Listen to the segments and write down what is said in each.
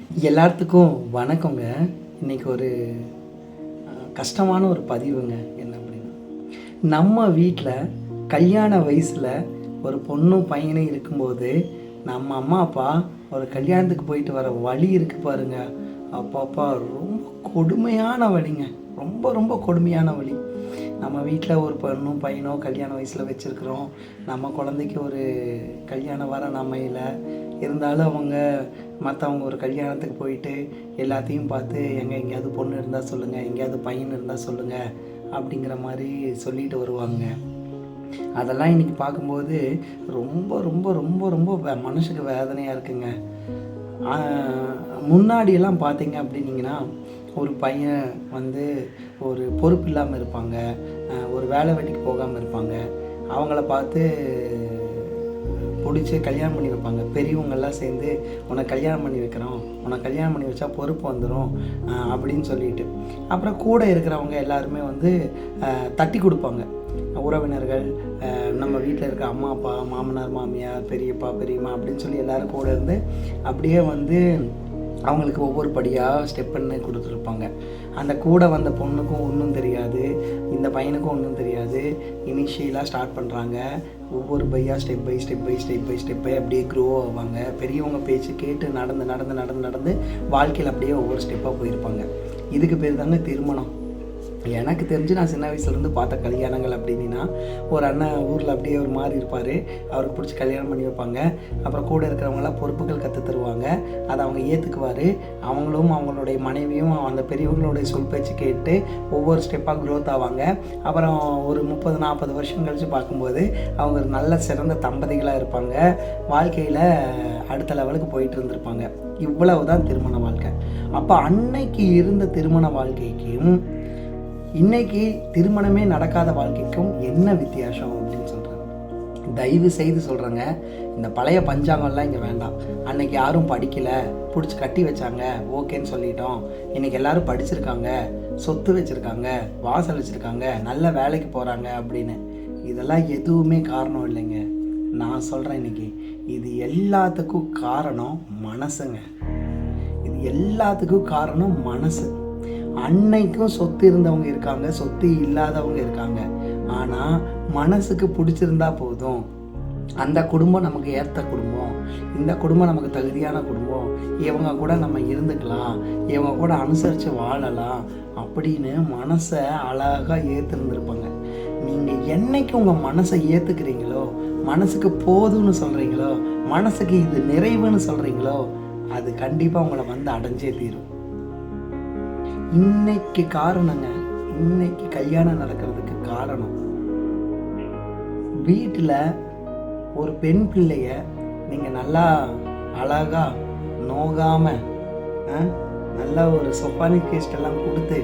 எல்லாத்துக்கும் வணக்கங்க. இன்னைக்கு ஒரு கஷ்டமான ஒரு பதிவுங்க. என்ன அப்படின்னா நம்ம வீட்டில் கல்யாண வயசில் ஒரு பொண்ணும் பையனும் இருக்கும்போது நம்ம அம்மா அப்பா ஒரு கல்யாணத்துக்கு போயிட்டு வர வழி இருக்கு பாருங்க. அப்பா அப்பா ரொம்ப கொடுமையான வழிங்க. ரொம்ப ரொம்ப கொடுமையான வழி. நம்ம வீட்டில் ஒரு பொண்ணும் பையனோ கல்யாண வயசில் வச்சுருக்குறோம். நம்ம குழந்தைக்கு ஒரு கல்யாணம் வர அமையல. இருந்தாலும் அவங்க மற்றவங்க ஒரு கல்யாணத்துக்கு போயிட்டு எல்லாத்தையும் பார்த்து எங்கே எங்கேயாவது பொண்ணு இருந்தால் சொல்லுங்கள் எங்கேயாவது பையன் இருந்தால் சொல்லுங்கள் அப்படிங்கிற மாதிரி சொல்லிட்டு வருவாங்க. அதெல்லாம் இன்னைக்கு பார்க்கும்போது ரொம்ப ரொம்ப ரொம்ப ரொம்ப மனசுக்கு வேதனையாக இருக்குங்க. முன்னாடியெல்லாம் பார்த்தீங்க அப்படின்னீங்கன்னா ஒரு பையன் வந்து ஒரு பொறுப்பு இல்லாமல் இருப்பாங்க. ஒரு வேலை வெட்டிக்கு போகாமல் இருப்பாங்க. அவங்கள பார்த்து பிடிச்சி கல்யாணம் பண்ணி வைப்பாங்க. பெரியவங்கெல்லாம் சேர்ந்து உனக்கு கல்யாணம் பண்ணி வைக்கிறோம். உனக்கு கல்யாணம் பண்ணி வச்சா பொறுப்பு வந்துடும் அப்படின்னு சொல்லிட்டு. அப்புறம் கூட இருக்கிறவங்க எல்லாருமே வந்து தட்டி கொடுப்பாங்க. உறவினர்கள் நம்ம வீட்டில் இருக்க அம்மா அப்பா மாமனார் மாமியார் பெரியப்பா பெரியம்மா அப்படின்னு சொல்லி எல்லாரும் கூட இருந்து அப்படியே வந்து அவங்களுக்கு ஒவ்வொரு படியாக ஸ்டெப் பண்ணி கொடுத்துருப்பாங்க. அந்த கூட வந்த பொண்ணுக்கும் ஒன்றும் தெரியாது இந்த பையனுக்கும் ஒன்றும் தெரியாது. இனிஷியலாக ஸ்டார்ட் பண்ணுறாங்க ஒவ்வொரு பையாக step by step by step by step by அப்படியே க்ரோ ஆவாங்க. பெரியவங்க பேச்சு கேட்டு நடந்து நடந்து நடந்து நடந்து வாழ்க்கையில் அப்படியே ஒவ்வொரு ஸ்டெப்பாக போயிருப்பாங்க. இதுக்கு பேர் தாங்க திருமணம். எனக்கு தெரிஞ்சு நான் சின்ன வயசுலேருந்து பார்த்த கல்யாணங்கள் அப்படின்னா ஒரு அண்ணன் ஊரில் அப்படியே ஒரு மாதிரி இருப்பார். அவருக்கு பிடிச்சி கல்யாணம் பண்ணி வைப்பாங்க. அப்புறம் கூட இருக்கிறவங்களாம் பொறுப்புகள் கற்று தருவாங்க. அதை அவங்க ஏற்றுக்குவார் அவங்களும் அவங்களுடைய மனைவியும் அந்த பெரியவங்களுடைய சொல் பேச்சு கேட்டு ஒவ்வொரு ஸ்டெப்பாக க்ரோத் ஆவாங்க. அப்புறம் ஒரு முப்பது நாற்பது வருஷம் கழித்து பார்க்கும்போது அவங்க ஒரு நல்ல சிறந்த தம்பதிகளாக இருப்பாங்க. வாழ்க்கையில் அடுத்த லெவலுக்கு போயிட்டு இருந்திருப்பாங்க. இவ்வளவு தான் திருமண வாழ்க்கை. அப்போ அன்னைக்கு இருந்த திருமண வாழ்க்கைக்கும் இன்னைக்கு திருமணமே நடக்காத வாழ்க்கைக்கும் என்ன வித்தியாசம் அப்படின்னு சொல்கிறேன் தயவு செய்து சொல்கிறேங்க இந்த பழைய பஞ்சாங்கம்லாம் இங்கே வேண்டாம். அன்னைக்கு யாரும் படிக்கலை பிடிச்சி கட்டி வச்சாங்க ஓகேன்னு சொல்லிட்டோம். இன்னைக்கு எல்லாரும் படிச்சிருக்காங்க சொத்து வச்சுருக்காங்க வாசல் வச்சுருக்காங்க நல்ல வேலைக்கு போகிறாங்க அப்படின்னு. இதெல்லாம் எதுவுமே காரணம் இல்லைங்க. நான் சொல்கிறேன் இன்னைக்கு இது எல்லாத்துக்கும் காரணம் மனசுங்க. இது எல்லாத்துக்கும் காரணம் மனசு. அன்னைக்கும் சொத்து இருந்தவங்க இருக்காங்க சொத்து இல்லாதவங்க இருக்காங்க. ஆனால் மனசுக்கு பிடிச்சிருந்தா போதும். அந்த குடும்பம் நமக்கு ஏற்ற குடும்பம். இந்த குடும்பம் நமக்கு தகுதியான குடும்பம். இவங்க கூட நம்ம இருந்துக்கலாம். இவங்க கூட அனுசரித்து வாழலாம் அப்படின்னு மனசை அழகாக ஏற்றுருந்துருப்பாங்க நீங்கள் என்னைக்கு உங்கள் மனசை ஏற்றுக்கிறீங்களோ மனசுக்கு போதும்னு சொல்கிறீங்களோ மனசுக்கு இது நிறைவுன்னு சொல்கிறீங்களோ அது கண்டிப்பாக உங்களை வந்து அடைஞ்சே தீரும். இன்னைக்கு காரணங்க இன்னைக்கு கல்யாணம் நடக்கிறதுக்கு காரணம். வீட்டில் ஒரு பெண் பிள்ளைய நீங்கள் நல்லா அழகாக நோகாமல் நல்லா நல்ல ஒரு சொப்பானிக் எல்லாம் கொடுத்து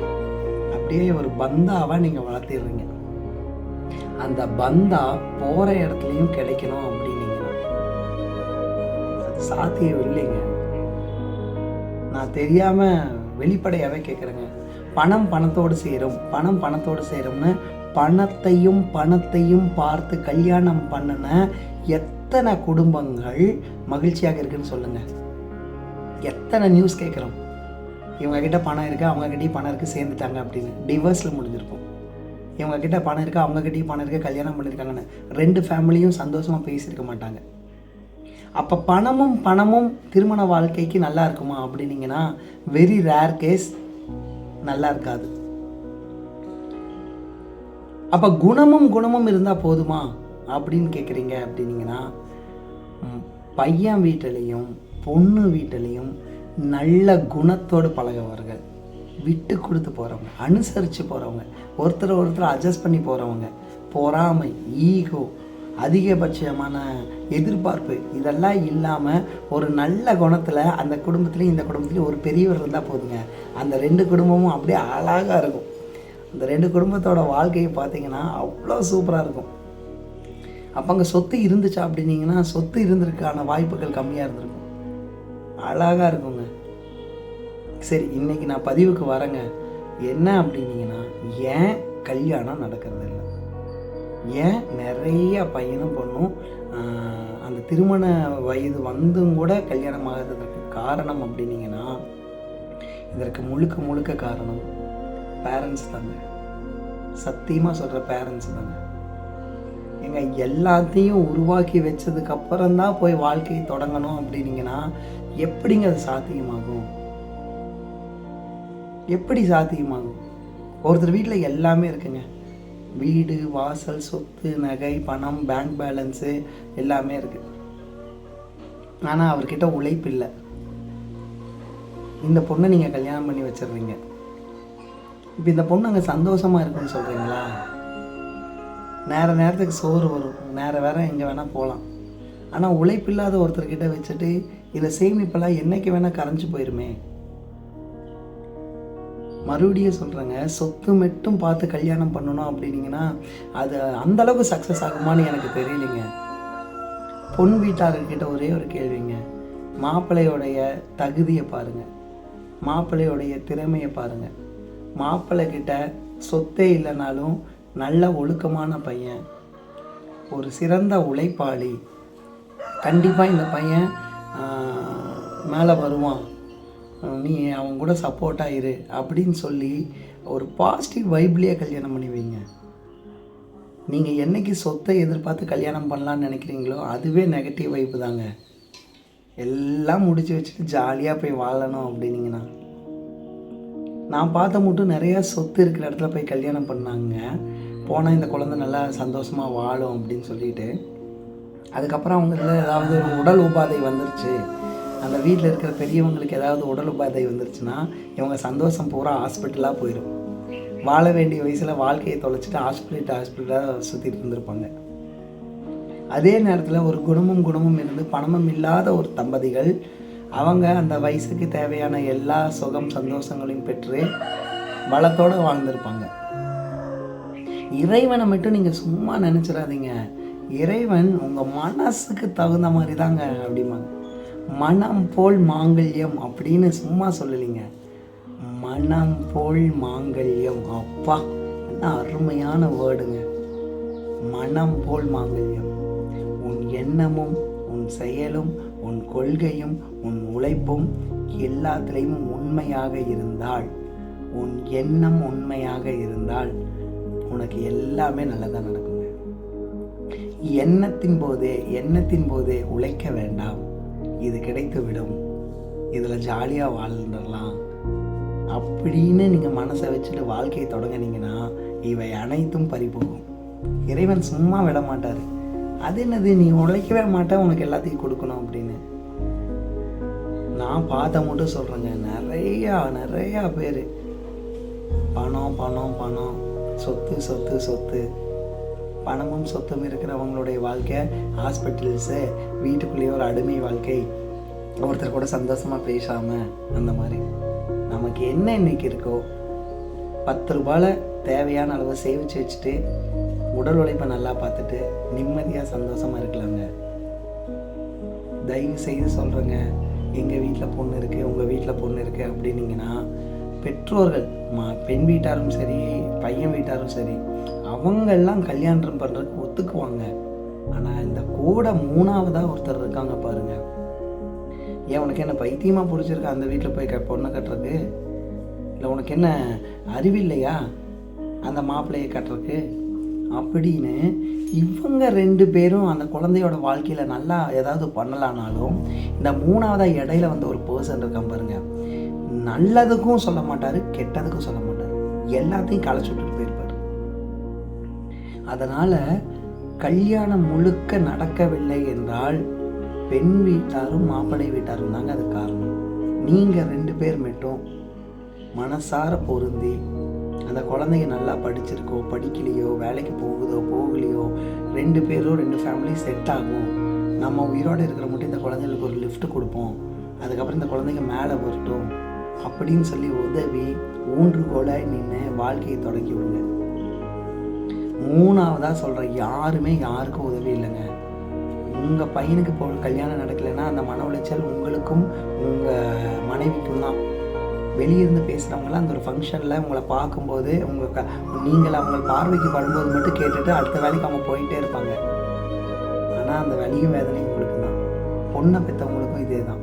அப்படியே ஒரு பந்தாவாக நீங்கள் வளர்த்திடுறீங்க. அந்த பந்தா போகிற இடத்துலையும் கிடைக்கணும் அப்படின்னீங்கன்னா அது சாத்தியம் இல்லைங்க நான் தெரியாமல் வெளிப்படையாகவே கேட்குறேங்க பணம் பணத்தோடு சேரும். பணம் பணத்தோடு சேரும்னு பணத்தையும் பணத்தையும் பார்த்து கல்யாணம் பண்ணின எத்தனை குடும்பங்கள் மகிழ்ச்சியாக இருக்குன்னு சொல்லுங்கள் எத்தனை நியூஸ் கேட்குறோம் இவங்கக்கிட்ட பணம் இருக்குது அவங்க பணம் இருக்குது சேர்ந்துட்டாங்க அப்படின்னு. டிவர்ஸில் முடிஞ்சிருக்கும். இவங்கக்கிட்ட பணம் இருக்குது அவங்கக்கிட்டேயும் பணம் இருக்குது கல்யாணம் பண்ணியிருக்காங்கன்னு ரெண்டு ஃபேமிலியும் சந்தோஷமாக பேசியிருக்க மாட்டாங்க. அப்போ பணமும் பணமும் திருமண வாழ்க்கைக்கு நல்லா இருக்குமா அப்படின்னீங்கன்னா வெரி ரேர் கேஸ் நல்லா இருக்காது. அப்போ குணமும் குணமும் இருந்தால் போதுமா அப்படின்னு கேட்குறீங்க அப்படின்னீங்கன்னா பையன் வீட்டிலையும் பொண்ணு வீட்டிலையும் நல்ல குணத்தோடு பழகுவார்கள். விட்டு கொடுத்து போகிறவங்க அனுசரித்து போகிறவங்க ஒருத்தர் ஒருத்தர் அட்ஜஸ்ட் பண்ணி போகிறவங்க பொறாமை ஈகோ அதிகபட்சமான எதிர்பார்ப்பு. இதெல்லாம் இல்லாமல் ஒரு நல்ல குணத்தில் அந்த குடும்பத்துலேயும் இந்த குடும்பத்துலேயும் ஒரு பெரியவர் இருந்தால் போதுங்க. அந்த ரெண்டு குடும்பமும் அப்படியே அழகாக இருக்கும். அந்த ரெண்டு குடும்பத்தோட வாழ்க்கையை பார்த்தீங்கன்னா அவ்வளோ சூப்பராக இருக்கும். அப்போ அங்கே சொத்து இருந்துச்சா அப்படின்னீங்கன்னா சொத்து இருந்திருக்கான வாய்ப்புகள் கம்மியாக இருந்திருக்கும். அழகாக இருக்குங்க. சரி இன்னைக்கு நான் பதிவுக்கு வரேங்க. என்ன அப்படின்னீங்கன்னா ஏன் கல்யாணம் நடக்கிறது இல்லை ஏன் நிறைய பையனும் பொண்ணும் அந்த திருமண வயது வந்தும் கூட கல்யாணம் ஆகிறதுக்கு காரணம் அப்படின்னீங்கன்னா இதற்கு முழுக்க முழுக்க காரணம் பேரண்ட்ஸ் தாங்க. சத்தியமாக சொல்கிற பேரண்ட்ஸ் தாங்க. ஏங்க எல்லாத்தையும் உருவாக்கி வச்சதுக்கப்புறம் தான் போய் வாழ்க்கையை தொடங்கணும் அப்படின்னீங்கன்னா எப்படிங்க அது சாத்தியமாகும்? எப்படி சாத்தியமாகும்? ஒருத்தர் வீட்டில் எல்லாமே இருக்குங்க. வீடு வாசல் சொத்து நகை பணம் பேங்க் பேலன்ஸு எல்லாமே இருக்குது ஆனால் அவர்கிட்ட உழைப்பு இல்லை. இந்த பொண்ணை நீங்கள் கல்யாணம் பண்ணி வச்சிடுறீங்க. இப்போ இந்த பொண்ணு அங்கே சந்தோஷமாக இருக்குன்னு சொல்கிறீங்களா நேர நேரத்துக்கு சோறு வரும். நேர வேற எங்கே வேணால் போகலாம் ஆனால் உழைப்பில்லாத ஒருத்தர்கிட்ட வச்சுட்டு இதை சேமிப்பெல்லாம் என்றைக்கு வேணால் கரைஞ்சு போயிருமே. மறுபடியும் சொல்கிறேங்க சொத்து மட்டும் பார்த்து கல்யாணம் பண்ணணும் அப்படின்னீங்கன்னா அது அந்தளவுக்கு சக்ஸஸ் ஆகுமான்னு எனக்கு தெரியலைங்க. பொன் வீட்டாளர்கிட்ட ஒரே ஒரு கேள்விங்க. மாப்பிள்ளையோடைய தகுதியை பாருங்க. மாப்பிள்ளையோடைய திறமையை பாருங்கள் மாப்பிள்ளை கிட்ட சொத்தே இல்லைனாலும் நல்ல ஒழுக்கமான பையன் ஒரு சிறந்த உழைப்பாளி. கண்டிப்பாக இந்த பையன் மேலே வருவான். நீ அவன் கூட சப்போர்ட்டாக இரு அப்படின்னு சொல்லி ஒரு பாசிட்டிவ் வைப்லேயே கல்யாணம் பண்ணி வைங்க. நீங்கள் என்னைக்கு சொத்தை எதிர்பார்த்து கல்யாணம் பண்ணலான்னு நினைக்கிறீங்களோ அதுவே நெகட்டிவ் வைப்பு தாங்க. எல்லாம் முடிச்சு வச்சுட்டு ஜாலியாக போய் வாழணும் அப்படின்னீங்கன்னா. நான் பார்த்த மட்டும் நிறையா சொத்து இருக்கிற இடத்துல போய் கல்யாணம் பண்ணாங்க. போனால் இந்த குழந்தை நல்லா சந்தோஷமாக வாழும் அப்படின்னு சொல்லிட்டு. அதுக்கப்புறம் அவங்களுக்கு ஏதாவது உடல் உபாதை வந்துருச்சு. அந்த வீட்டில் இருக்கிற பெரியவங்களுக்கு ஏதாவது உடல் உபாதை வந்துருச்சுன்னா இவங்க சந்தோஷம் பூரா ஹாஸ்பிட்டலாக போயிடும் வாழ வேண்டிய வயசில் வாழ்க்கையை தொலைச்சிட்டு ஹாஸ்பிட்டல் ஹாஸ்பிட்டலாக சுற்றிட்டு இருந்திருப்பாங்க. அதே நேரத்தில் ஒரு குணமும் குணமும் இருந்து பணமும் இல்லாத ஒரு தம்பதிகள் அவங்க அந்த வயசுக்கு தேவையான எல்லா சுகம் சந்தோஷங்களையும் பெற்று வளத்தோடு வாழ்ந்திருப்பாங்க. இறைவனை மட்டும் நீங்கள் சும்மா நினச்சிடாதீங்க. இறைவன் உங்கள் மனசுக்கு தகுந்த மாதிரி தாங்க அப்படிம்பாங்க. மனம் போல் மாங்கல்யம் அப்படின்னு சும்மா சொல்லலைங்க. மனம் போல் மாங்கல்யம். அப்பா என்ன அருமையான வேர்டுங்க. மனம் போல் மாங்கல்யம். உன் எண்ணமும் உன் செயலும் உன் கொள்கையும் உன் உழைப்பும் எல்லாத்துலேயும் உண்மையாக இருந்தால் உன் எண்ணம் உண்மையாக இருந்தால் உனக்கு எல்லாமே நல்லதாக நடக்குங்க. எண்ணத்தின் போதே எண்ணத்தின் போதே உழைக்க வேண்டாம். இது கிடைத்து விடும் இதில் ஜாலியாக வாழ்ந்துடலாம். அப்படின்னு நீங்கள் மனசை வச்சுட்டு வாழ்க்கையை தொடங்குனீங்கன்னா இவை அனைத்தும் பறிபோகும். இறைவன் சும்மா விட மாட்டார் அது என்னது? நீ உழைக்கவே மாட்டேன் உனக்கு எல்லாத்தையும் கொடுக்கணும் அப்படின்னு. நான் பார்த்த மட்டும் சொல்கிறேங்க நிறையா நிறையா பேர். பணம் பணம் பணம். சொத்து சொத்து சொத்து. பணமும் சொத்தும் இருக்கிறவங்களுடைய வாழ்க்கை ஹாஸ்பிட்டல்ஸு வீட்டுக்குள்ளேயே ஒரு அடிமை வாழ்க்கை. ஒருத்தர் கூட சந்தோஷமாக பேசாமல் அந்த மாதிரி. நமக்கு என்ன இன்னைக்கு இருக்கோ பத்து ரூபாயில் தேவையான அளவு சேமித்து வச்சுட்டு உடல் உழைப்பை நல்லா பார்த்துட்டு நிம்மதியாக சந்தோஷமாக இருக்கலாங்க. தயவு செய்து சொல்கிறேங்க எங்கள் வீட்டில் பொண்ணு இருக்குது உங்கள் வீட்டில் பொண்ணு இருக்குது அப்படின்னீங்கன்னா பெற்றோர்கள் பெண் வீட்டாரும் சரி பையன் வீட்டாரும் சரி அவங்கெல்லாம் கல்யாணம் பண்ணுறதுக்கு ஒத்துக்குவாங்க. ஆனால் இந்த கூட மூணாவதாக ஒருத்தர் இருக்காங்க பாருங்க. ஏன் உனக்கு என்ன பைத்தியமாக பிடிச்சிருக்கு அந்த வீட்டில் போய் க பொண்ணை கட்டுறதுக்கு இல்லை உனக்கு என்ன அறிவில்லையா அந்த மாப்பிள்ளையை கட்டுறதுக்கு? அப்படின்னு இவங்க ரெண்டு பேரும் அந்த குழந்தையோட வாழ்க்கையில் நல்லா ஏதாவது பண்ணலானாலும் இந்த மூணாவதாக இடையில வந்து ஒரு பர்சன் இருக்கான் பாருங்கள் நல்லதுக்கும் சொல்ல மாட்டார் கெட்டதுக்கும் சொல்ல மாட்டார். எல்லாத்தையும் களைச்சி விட்டுட்டு போயிருப்பார். அதனால் கல்யாணம் முழுக்க நடக்கவில்லை என்றால் பெண் வீட்டாரும் மாப்பிள்ளை வீட்டாரும் தாங்க அது காரணம். நீங்கள் ரெண்டு பேர் மட்டும் மனசார பொருந்தி அந்த குழந்தைங்க நல்லா படிச்சிருக்கோ படிக்கலையோ வேலைக்கு போகுதோ போகலையோ ரெண்டு பேரும் ரெண்டு ஃபேமிலி செட் ஆகும். நம்ம உயிரோடு இருக்கிற மட்டும் இந்த குழந்தைங்களுக்கு ஒரு லிஃப்ட் கொடுப்போம். அதுக்கப்புறம் இந்த குழந்தைங்க மேலே வரட்டும். அப்படின்னு சொல்லி உதவி ஊன்றுகோலாய் நின்று வாழ்க்கையை தொடங்கி விடுங்க. மூணாவதாக சொல்கிறேன் யாருமே யாருக்கும் உதவி இல்லைங்க. உங்கள் பையனுக்கு இப்போ கல்யாணம் நடக்கலைன்னா அந்த மன உளைச்சல் உங்களுக்கும் உங்கள் மனைவிக்கும் தான். வெளியிருந்து பேசுகிறவங்களாம் அந்த ஒரு ஃபங்க்ஷனில் உங்களை பார்க்கும்போது உங்கள் க நீங்கள் அவங்க பார்வைக்கு படும்போது மட்டும் கேட்டுட்டு அடுத்த வேலைக்கு அவங்க போயிட்டே இருப்பாங்க. ஆனால் அந்த வலியும் வேதனையும் உங்களுக்கு தான் பொண்ணை பெற்றவங்களுக்கும் இதே தான்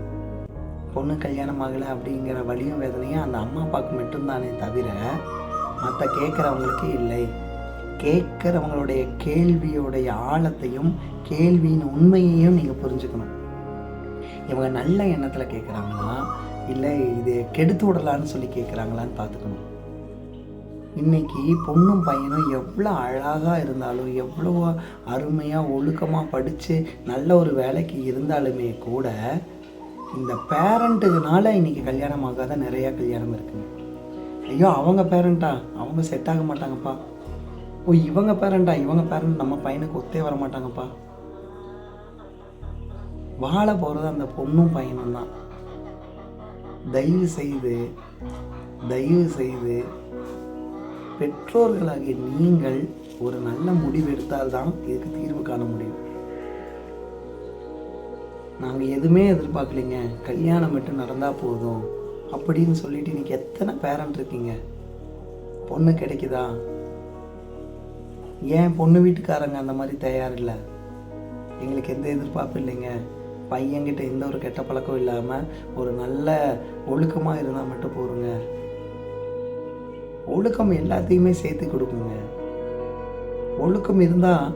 பொண்ணு கல்யாணம் ஆகலை அப்படிங்கிற வழியும் வேதனையும் அந்த அம்மா அப்பாவுக்கு மட்டும்தானே தவிர மற்ற கேட்குறவங்களுக்கு இல்லை. கேட்குறவங்களுடைய கேள்வியோடைய ஆழத்தையும் கேள்வியின் உண்மையையும் நீங்கள் புரிஞ்சுக்கணும். இவங்க நல்ல எண்ணத்தில் கேட்குறாங்களா? இல்லை இது கெடுத்து விடலான்னு சொல்லி கேட்குறாங்களான்னு பார்த்துக்கணும். இன்னைக்கு பொண்ணும் பையனும் எவ்வளோ அழகாக இருந்தாலும் எவ்வளோ அருமையாக ஒழுக்கமாக படித்து நல்ல ஒரு வேலைக்கு இருந்தாலுமே கூட இந்த பேரண்ட்டுனால இன்னைக்கு கல்யாணம் ஆகாத நிறையா கல்யாணம் இருக்குங்க. ஐயோ அவங்க பேரண்ட்டா அவங்க செட் ஆக மாட்டாங்கப்பா. ஓ இவங்க பேரண்டா இவங்க பேரண்ட் நம்ம பையனுக்கு ஒத்தே வர மாட்டாங்கப்பா. வாழ போகிறது அந்த பொண்ணும் பையனும் தான். தயவு செய்து தயவு செய்து பெற்றோர்களாகிய நீங்கள் ஒரு நல்ல முடிவு எடுத்தால்தான் இதுக்கு தீர்வு காண முடியும். நாங்கள் எதுவுமே எதிர்பார்க்கலைங்க. கல்யாணம் மட்டும் நடந்தால் போதும். அப்படின்னு சொல்லிட்டு இன்னைக்கு எத்தனை பேரண்ட் இருக்கீங்க? பொண்ணு கிடைக்குதா? ஏன் பொண்ணு வீட்டுக்காரங்க அந்த மாதிரி தயார் இல்லை? எங்களுக்கு எந்த எதிர்பார்ப்பும் இல்லைங்க. பையன்கிட்ட எந்த ஒரு கெட்ட பழக்கம் இல்லாமல் ஒரு நல்ல ஒழுக்கமாக இருந்தால் மட்டும் போருங்க ஒழுக்கம் எல்லாத்தையுமே சேர்த்து கொடுக்குங்க. ஒழுக்கம் இருந்தால்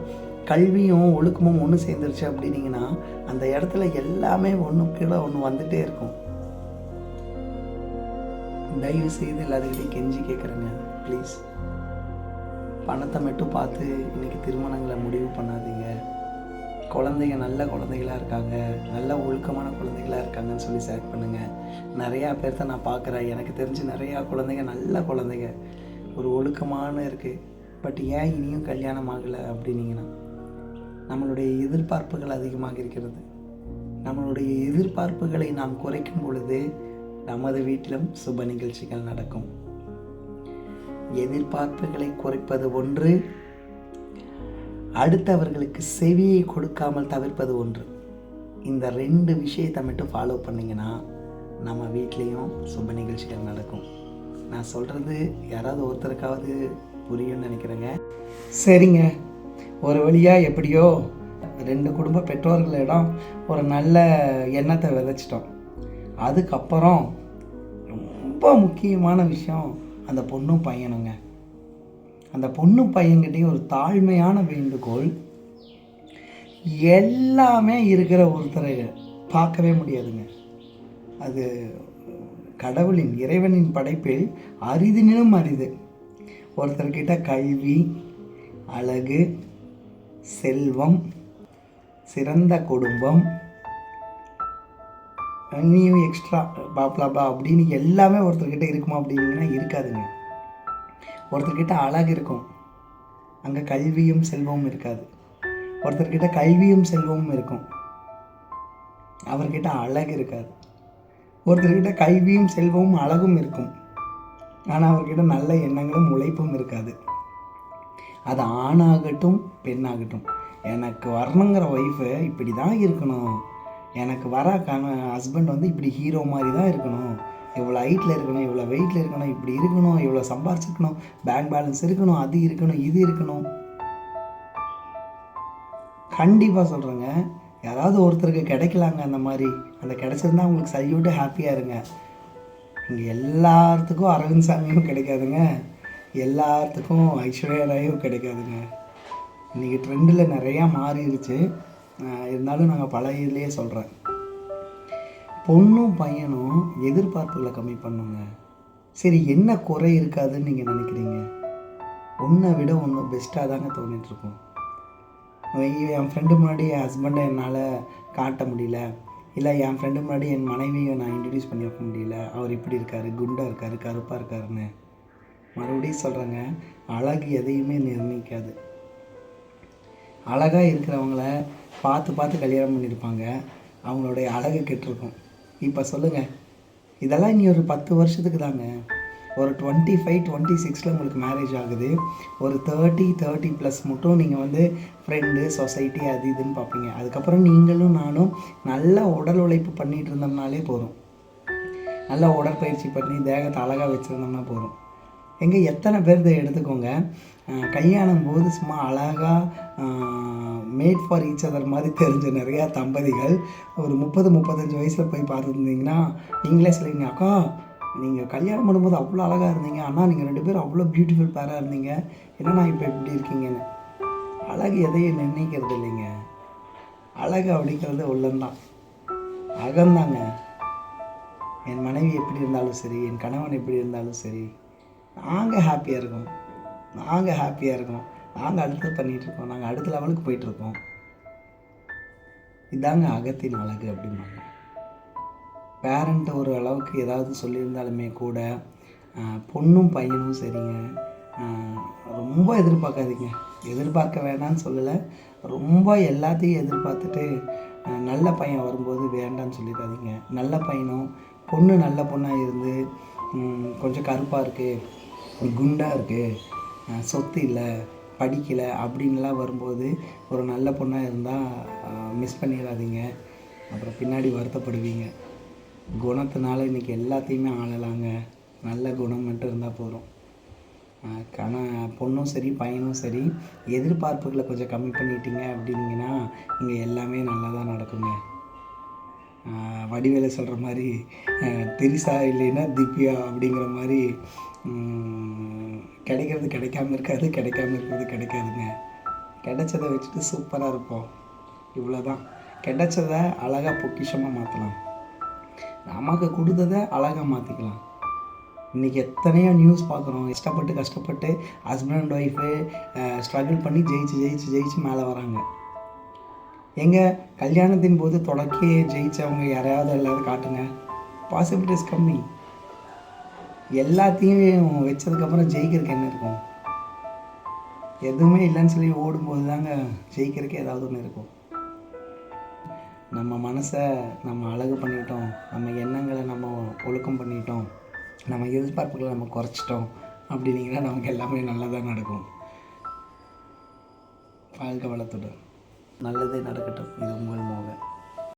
கல்வியும் ஒழுக்கமும் ஒன்று சேர்ந்துருச்சு அப்படின்னீங்கன்னா அந்த இடத்துல எல்லாமே ஒன்று கீழே ஒன்று வந்துட்டே இருக்கும். தயவு செய்து எல்லாத்துக்கிட்டே கெஞ்சி கேட்குறேங்க ப்ளீஸ் பணத்தை மட்டும் பார்த்து இன்னைக்கு திருமணங்களை முடிவு பண்ணாதீங்க. குழந்தைங்க நல்ல குழந்தைகளாக இருக்காங்க நல்ல ஒழுக்கமான குழந்தைகளாக இருக்காங்கன்னு சொல்லி செலக்ட் பண்ணுங்கள் நிறையா பேர்த்த நான் பார்க்குறேன். எனக்கு தெரிஞ்சு நிறையா குழந்தைங்க நல்ல குழந்தைங்க. ஒரு ஒழுக்கமான இருக்குது பட் ஏன் இனியும் கல்யாணம் ஆகலை அப்படின்னீங்கன்னா நம்மளுடைய எதிர்பார்ப்புகள் அதிகமாக இருக்கிறது. நம்மளுடைய எதிர்பார்ப்புகளை நாம் குறைக்கும் பொழுது நமது வீட்டிலும் சுப நிகழ்ச்சிகள் நடக்கும். எதிர்பார்ப்புகளை குறைப்பது ஒன்று அடுத்தவர்களுக்கு செவியை கொடுக்காமல் தவிர்ப்பது ஒன்று. இந்த ரெண்டு விஷயத்தை மட்டும் ஃபாலோ பண்ணிங்கன்னா நம்ம வீட்லேயும் சுப நிகழ்ச்சிகள் நடக்கும். நான் சொல்கிறது யாராவது ஒருத்தருக்காவது புரியும்னு நினைக்கிறேங்க. சரிங்க. ஒரு வழியாக எப்படியோ ரெண்டு குடும்ப பெற்றோர்களிடம் ஒரு நல்ல எண்ணத்தை விதைச்சிட்டோம். அதுக்கப்புறம் ரொம்ப முக்கியமான விஷயம் அந்த பொண்ணும் பையனுங்க. அந்த பொண்ணு பையன்கிட்டயும் ஒரு தாழ்மையான வேண்டுகோள். எல்லாமே இருக்கிற ஒருத்தரை பார்க்கவே முடியாதுங்க. அது கடவுளின் இறைவனின் படைப்பில் அரிதினிலும் அரிது. ஒருத்தர்கிட்ட கல்வி அழகு செல்வம் சிறந்த குடும்பம் இன்னியும் எக்ஸ்ட்ரா பாப்லாபா அப்படின்னு எல்லாமே ஒருத்தர்கிட்ட இருக்குமா அப்படின்னா இருக்காதுங்க. ஒருத்தர்கிட்ட அழகு இருக்கும். அங்கே கல்வியும் செல்வமும் இருக்காது. ஒருத்தர்கிட்ட கல்வியும் செல்வமும் இருக்கும். அவர்கிட்ட அழகு இருக்காது. ஒருத்தர்கிட்ட கல்வியும் செல்வமும் அழகும் இருக்கும். ஆனால் அவர்கிட்ட நல்ல எண்ணங்களும் உழைப்பும் இருக்காது. அது ஆணாகட்டும் பெண்ணாகட்டும். எனக்கு வரணுங்கிற ஒய்ஃபு இப்படி தான் இருக்கணும். எனக்கு வர கண ஹஸ்பண்ட் வந்து இப்படி ஹீரோ மாதிரி தான் இருக்கணும் இவ்வளோ ஹைட்டில் இருக்கணும் இவ்வளோ வெயிட்டில் இருக்கணும் இப்படி இருக்கணும் இவ்வளோ சம்பாரிச்சிருக்கணும். பேங்க் பேலன்ஸ் இருக்கணும் அது இருக்கணும் இது இருக்கணும். கண்டிப்பாக சொல்கிறேங்க யாராவது ஒருத்தருக்கு கிடைக்கலாங்க அந்த மாதிரி. அந்த கிடைச்சிருந்தா உங்களுக்கு விட்டு ஹாப்பியாக இருங்க. இங்கே எல்லாத்துக்கும் அரவிந்த் சாமியும் கிடைக்காதுங்க. எல்லாத்துக்கும் ஐஸ்வர்யா ராயும் கிடைக்காதுங்க. இன்றைக்கி ட்ரெண்டில் நிறையா மாறிடுச்சு. இருந்தாலும் நாங்கள் பழையிலேயே சொல்கிறேன் பொண்ணும் பையனும் எதிர்பார்ப்புகளை கம்மி பண்ணுங்க. சரி என்ன குறை இருக்காதுன்னு நீங்கள் நினைக்கிறீங்க? ஒன்றை விட ஒன்று பெஸ்ட்டாக தாங்க தோணிட்டுருக்கும் என் ஃப்ரெண்டு முன்னாடி என் ஹஸ்பண்டை என்னால் காட்ட முடியல. இல்லை என் ஃப்ரெண்டு முன்னாடி என் மனைவியை நான் இன்ட்ரடியூஸ் பண்ணி வைக்க முடியல. அவர் இப்படி இருக்கார் குண்டாக இருக்கார் கருப்பாக இருக்காருன்னு. மறுபடியும் சொல்கிறேங்க அழகு எதையுமே நிர்ணயிக்காது. அழகாக இருக்கிறவங்கள பார்த்து பார்த்து கல்யாணம் பண்ணியிருப்பாங்க அவங்களுடைய அழகு கெட்டிருக்கும். இப்போ சொல்லுங்கள் இதெல்லாம் இனி ஒரு பத்து வருஷத்துக்கு தாங்க. ஒரு டுவெண்ட்டி ஃபைவ் டுவெண்ட்டி சிக்ஸில் உங்களுக்கு மேரேஜ் ஆகுது. ஒரு தேர்ட்டி தேர்ட்டி ப்ளஸ் மட்டும் நீங்கள் வந்து ஃப்ரெண்டு சொசைட்டி அது இதுன்னு பார்ப்பீங்க. அதுக்கப்புறம் நீங்களும் நானும் நல்ல உடல் உழைப்பு பண்ணிகிட்டு இருந்தோம்னாலே போதும். நல்லா உடற்பயிற்சி பண்ணி தேகத்தை அழகாக வச்சுருந்தோம்னா போதும். எங்கே எத்தனை பேர் இதை எடுத்துக்கோங்க அஹ் கல்யாணம் போது சும்மா அழகாக மேட் ஃபார் ஈச் அதர் மாதிரி தெரிஞ்ச நிறையா தம்பதிகள் ஒரு முப்பது முப்பத்தஞ்சு வயசில் போய் பார்த்துருந்தீங்கன்னா நீங்களே சொல்லுவீங்க அக்கா நீங்கள் கல்யாணம் பண்ணும்போது அவ்வளோ அழகாக இருந்தீங்க அண்ணா நீங்கள் ரெண்டு பேரும் அவ்வளோ பியூட்டிஃபுல் பேராக இருந்தீங்க என்னண்ணா இப்போ இப்படி இருக்கீங்கன்னு? அழகு எதையும் நிர்ணயிக்கிறது இல்லைங்க. அழகு அப்படிங்கிறது உள்ளந்தான் அகம்தாங்க என் மனைவி எப்படி இருந்தாலும் சரி என் கணவன் எப்படி இருந்தாலும் சரி நாங்கள் ஹாப்பியாக இருக்கோம். நாங்கள் ஹாப்பியாக இருக்கோம். நாங்கள் அடுத்தது பண்ணிகிட்டு இருக்கோம். நாங்கள் அடுத்த லெவலுக்கு போயிட்டுருக்கோம் இதாங்க அகத்தின் அழகு அப்படிம்பாங்க. பேரண்ட் ஒரு அளவுக்கு ஏதாவது சொல்லியிருந்தாலுமே கூட பொண்ணும் பையனும் சரிங்க. ரொம்ப எதிர்பார்க்காதீங்க. எதிர்பார்க்க வேண்டாம்னு சொல்லலை. ரொம்ப எல்லாத்தையும் எதிர்பார்த்துட்டு நல்ல பையன் வரும்போது வேண்டாம்னு சொல்லிடாதீங்க. நல்ல பையனும் பொண்ணு நல்ல பொண்ணாக இருந்து கொஞ்சம் கருப்பாக இருக்குது குண்டாக இருக்குது சொத்து இல்லை படிக்கலை அப்படின்லாம் வரும்போது ஒரு நல்ல பொண்ணாக இருந்தால் மிஸ் பண்ணிடாதீங்க அப்புறம் பின்னாடி வருத்தப்படுவீங்க. குணத்தினால இன்றைக்கி எல்லாத்தையுமே ஆளலாங்க. நல்ல குணம் மட்டும் இருந்தால் போதும். ஆனால் பொண்ணும் சரி பையனும் சரி எதிர்பார்ப்புகளை கொஞ்சம் கம்மி பண்ணிட்டீங்க அப்படின்னீங்கன்னா இங்கே எல்லாமே நல்லா தான் நடக்குங்க. வடிவேலை சொல்கிற மாதிரி தெரிசா திரிசா இல்லைன்னா திவ்யா அப்படிங்கிற மாதிரி கிடைக்கிறது கிடைக்காம இருக்காது கிடைக்காம இருக்கிறது கிடைக்காதுங்க. கிடைச்சதை வச்சுட்டு சூப்பராக இருப்போம். இவ்வளோதான் கிடைச்சதை அழகாக பொக்கிஷமாக மாற்றலாம் நமக்கு கொடுத்ததை அழகாக மாற்றிக்கலாம் இன்றைக்கி எத்தனையோ நியூஸ் பார்க்குறோம். கஷ்டப்பட்டு கஷ்டப்பட்டு ஹஸ்பண்ட் அண்ட் ஒய்ஃபு ஸ்ட்ரகிள் பண்ணி ஜெயிச்சு ஜெயிச்சு ஜெயிச்சு மேலே வராங்க. எங்கள் கல்யாணத்தின் போது தொடக்கே ஜெயித்தவங்க யாரையாவது எல்லாரும் காட்டுங்க. பாசிபிலிட்டிஸ் கம்மி எல்லாத்தையும் வச்சதுக்கப்புறம் ஜெயிக்கிறதுக்கு என்ன இருக்கும்? எதுவுமே இல்லைன்னு சொல்லி ஓடும்போது தாங்க ஜெயிக்கிறதுக்கு ஏதாவது ஒன்று இருக்கும். நம்ம மனசை நம்ம அழகு பண்ணிட்டோம். நம்ம எண்ணங்களை நம்ம ஒழுக்கம் பண்ணிட்டோம். நம்ம எதிர்பார்ப்புகளை நம்ம குறைச்சிட்டோம். அப்படின்னீங்கன்னா நமக்கு எல்லாமே நல்லதாக நடக்கும். வாழ்க்கை வளத்துடன். நல்லதே நடக்கட்டும். இது உங்கள் மோகன்